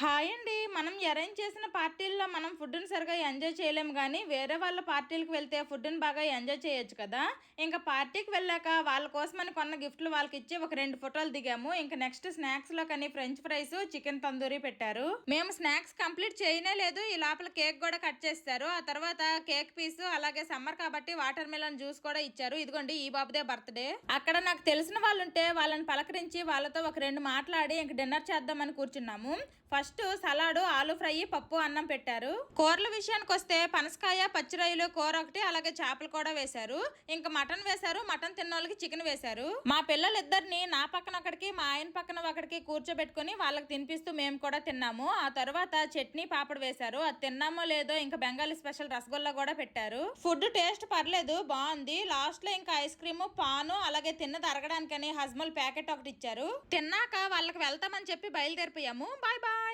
Hi అండి. మనం arrange చేసిన పార్టీల్లో మనం ఫుడ్ని సరిగా ఎంజాయ్ చేయలేము కానీ వేరే వాళ్ళ పార్టీలకు వెళ్తే ఫుడ్ని బాగా ఎంజాయ్ చేయొచ్చు కదా. ఇంకా పార్టీకి వెళ్ళాక వాళ్ళ కోసమని కొన్న గిఫ్ట్లు వాళ్ళకి ఇచ్చి ఒక రెండు ఫోటోలు దిగాము. ఇంకా నెక్స్ట్ స్నాక్స్లో కానీ ఫ్రెంచ్ ఫ్రైస్ చికెన్ తందూరి పెట్టారు. మేము స్నాక్స్ కంప్లీట్ చేయనే లేదు. ఈ లోపల కేక్ కూడా కట్ చేస్తారు. ఆ తర్వాత కేక్ పీస్ అలాగే సమ్మర్ కాబట్టి వాటర్ మిలన్ జ్యూస్ కూడా ఇచ్చారు. ఇదిగోండి ఈ బాబుదే బర్త్డే అక్కడ నాకు తెలిసిన వాళ్ళు ఉంటే వాళ్ళని పలకరించి వాళ్ళతో ఒక రెండు మాట్లాడి ఇంక డిన్నర్ చేద్దామని కూర్చున్నాము. ఫస్ట్ ఫస్ట్ సలాడు ఆలు ఫ్రై పప్పు అన్నం పెట్టారు. కూరల విషయానికి వస్తే పనసకాయ పచ్చిరొయ్యలు కూర ఒకటి అలాగే చేపలు కూడా వేశారు. ఇంకా మటన్ వేశారు మటన్ తిన్నోళ్ళకి చికెన్ వేశారు. మా పిల్లలిద్దరిని నా పక్కన ఒకటికి మా ఆయన పక్కన ఒకటికి కూర్చోబెట్టుకుని వాళ్ళకి తినిపిస్తూ మేము కూడా తిన్నాము. ఆ తర్వాత చట్నీ పాపడ్ వేశారు. అది తిన్నామో లేదో ఇంకా బెంగాలీ స్పెషల్ రసగుల్లా కూడా పెట్టారు. ఫుడ్ టేస్ట్ పర్లేదు బాగుంది. లాస్ట్లో ఇంకా ఐస్ క్రీమ్ పాను అలాగే తిన్నది అరగడానికని హజ్మల్ ప్యాకెట్ ఒకటి ఇచ్చారు. తిన్నాక వాళ్ళకి వెళ్తామని చెప్పి బయలుదేరిపోయాము. Bye bye.